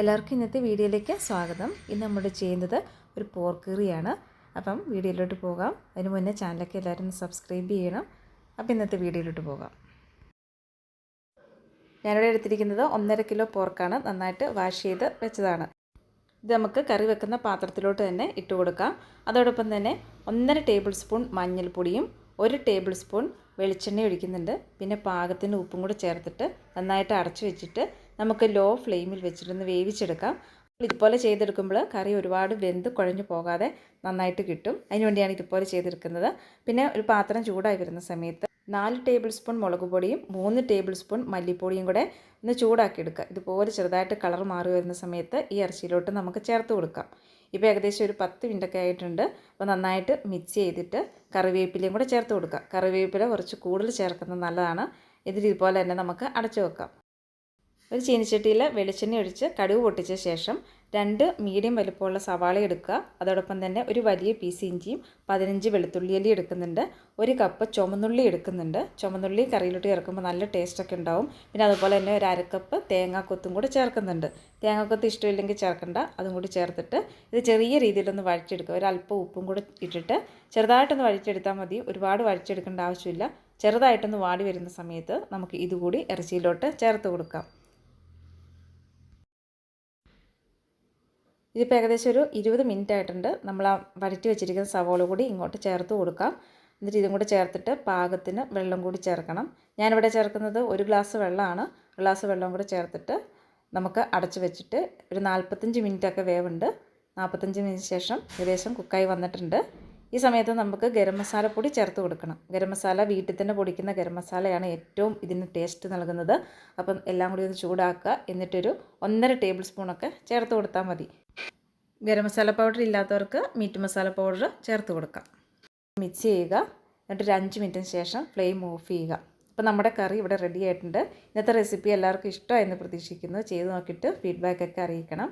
എല്ലാവർക്കും ഇന്നത്തെ വീഡിയോയിലേക്ക് സ്വാഗതം. ഇന്ന് നമ്മൾ ചെയ്യുന്നത് ഒരു പോർക്ക് കറിയാണ്. അപ്പം വീഡിയോയിലോട്ട് പോകാം. അതിന് മുന്നേ ചാനലൊക്കെ എല്ലാവരും സബ്സ്ക്രൈബ് ചെയ്യണം. അപ്പം ഇന്നത്തെ വീഡിയോയിലോട്ട് പോകാം. ഞാനിവിടെ എടുത്തിരിക്കുന്നത് ഒന്നര കിലോ പോർക്കാണ്. നന്നായിട്ട് വാഷ് ചെയ്ത് വെച്ചതാണ്. ഇത് നമുക്ക് കറി വെക്കുന്ന പാത്രത്തിലോട്ട് തന്നെ ഇട്ട് കൊടുക്കാം. അതോടൊപ്പം തന്നെ ഒന്നര ടേബിൾ സ്പൂൺ മഞ്ഞൾപ്പൊടിയും ഒരു ടേബിൾ സ്പൂൺ വെളിച്ചെണ്ണ ഒഴിക്കുന്നുണ്ട്. പിന്നെ പാകത്തിന് ഉപ്പും കൂടെ ചേർത്തിട്ട് നന്നായിട്ട് അടച്ചു വെച്ചിട്ട് നമുക്ക് ലോ ഫ്ലെയിമിൽ വെച്ചിട്ടൊന്ന് വേവിച്ചെടുക്കാം. ഇതുപോലെ ചെയ്തെടുക്കുമ്പോൾ കറി ഒരുപാട് വെന്ത് കുഴഞ്ഞു പോകാതെ നന്നായിട്ട് കിട്ടും. അതിനുവേണ്ടിയാണ് ഇതുപോലെ ചെയ്തെടുക്കുന്നത്. പിന്നെ ഒരു പാത്രം ചൂടായി വരുന്ന സമയത്ത് നാല് ടേബിൾ സ്പൂൺ മുളക് പൊടിയും മൂന്ന് ടേബിൾ സ്പൂൺ മല്ലിപ്പൊടിയും കൂടെ ഒന്ന് ചൂടാക്കി എടുക്കുക ഇതുപോലെ ചെറുതായിട്ട് കളർ മാറി വരുന്ന സമയത്ത് ഈ ഇറച്ചിയിലോട്ട് നമുക്ക് ചേർത്ത് കൊടുക്കാം. ഇപ്പോൾ ഏകദേശം ഒരു പത്ത് മിനിറ്റൊക്കെ ആയിട്ടുണ്ട്. അപ്പോൾ നന്നായിട്ട് മിക്സ് ചെയ്തിട്ട് കറിവേപ്പിലയും കൂടെ ചേർത്ത് കൊടുക്കുക. കറിവേപ്പില കുറച്ച് കൂടുതൽ ചേർക്കുന്നത് നല്ലതാണ്. ഇതിൽ ഇതുപോലെ തന്നെ നമുക്ക് അടച്ചു വെക്കാം. ഒരു ചീനിച്ചട്ടിയിൽ വെളിച്ചെണ്ണ ഒഴിച്ച് കടുക് പൊട്ടിച്ച ശേഷം രണ്ട് മീഡിയം വലുപ്പമുള്ള സവാള എടുക്കുക. അതോടൊപ്പം തന്നെ ഒരു വലിയ പീസ് ഇഞ്ചിയും പതിനഞ്ച് വെളുത്തുള്ളി അലി എടുക്കുന്നുണ്ട്. ഒരു കപ്പ് ചുമന്നുള്ളി എടുക്കുന്നുണ്ട്. ചുമന്നുള്ളി കറിയിലോട്ട് ചേർക്കുമ്പോൾ നല്ല ടേസ്റ്റൊക്കെ ഉണ്ടാവും. പിന്നെ അതുപോലെ തന്നെ ഒരു അരക്കപ്പ് തേങ്ങാക്കൊത്തും കൂടി ചേർക്കുന്നുണ്ട്. തേങ്ങാക്കൊത്ത് ഇഷ്ടമില്ലെങ്കിൽ ചേർക്കണ്ട. അതും കൂടി ചേർത്തിട്ട് ഇത് ചെറിയ രീതിയിലൊന്ന് വഴിച്ചെടുക്കുക ഒരു അല്പം ഉപ്പും കൂടി ഇട്ടിട്ട് ചെറുതായിട്ടൊന്ന് വഴിച്ചെടുത്താൽ മതി. ഒരുപാട് വഴിച്ചെടുക്കേണ്ട ആവശ്യമില്ല. ചെറുതായിട്ടൊന്ന് വാടി വരുന്ന സമയത്ത് നമുക്ക് ഇതുകൂടി ഇറച്ചിയിലോട്ട് ചേർത്ത് കൊടുക്കാം. ഇതിപ്പോൾ ഏകദേശം ഒരു ഇരുപത് മിനിറ്റ് ആയിട്ടുണ്ട്. നമ്മൾ ആ വരട്ടി വെച്ചിരിക്കുന്ന സവോള കൂടി ഇങ്ങോട്ട് ചേർത്ത് കൊടുക്കാം. എന്നിട്ട് ഇതും കൂടി ചേർത്തിട്ട് പാകത്തിന് വെള്ളം കൂടി ചേർക്കണം. ഞാനിവിടെ ചേർക്കുന്നത് ഒരു ഗ്ലാസ് വെള്ളമാണ്. ഗ്ലാസ് വെള്ളം കൂടി ചേർത്തിട്ട് നമുക്ക് അടച്ചു വെച്ചിട്ട് ഒരു നാൽപ്പത്തഞ്ച് മിനിറ്റൊക്കെ വേവുണ്ട്. നാൽപ്പത്തഞ്ച് മിനിറ്റ് ശേഷം ഏകദേശം കുക്കായി വന്നിട്ടുണ്ട്. ഈ സമയത്ത് നമുക്ക് ഗരം മസാല പൊടി ചേർത്ത് കൊടുക്കണം. ഗരം മസാല വീട്ടിൽ തന്നെ പൊടിക്കുന്ന ഗരം മസാലയാണ് ഏറ്റവും ഇതിന് ടേസ്റ്റ് നൽകുന്നത്. അപ്പം എല്ലാം കൂടി ഒന്ന് ചൂടാക്കുക. എന്നിട്ടൊരു ഒന്നര ടേബിൾ സ്പൂണൊക്കെ ചേർത്ത് കൊടുത്താൽ മതി. ഗരം മസാല പൗഡർ ഇല്ലാത്തവർക്ക് മീറ്റ് മസാല പൗഡർ ചേർത്ത് കൊടുക്കാം. മിക്സ് ചെയ്യുക. എന്നിട്ട് ഒരു അഞ്ച് മിനിറ്റിന് ശേഷം ഫ്ലെയിം ഓഫ് ചെയ്യുക. അപ്പോൾ നമ്മുടെ കറി ഇവിടെ റെഡി ആയിട്ടുണ്ട്. ഇന്നത്തെ റെസിപ്പി എല്ലാവർക്കും ഇഷ്ടമായെന്ന് പ്രതീക്ഷിക്കുന്നു. ചെയ്ത് നോക്കിയിട്ട് ഫീഡ്ബാക്കൊക്കെ അറിയിക്കണം.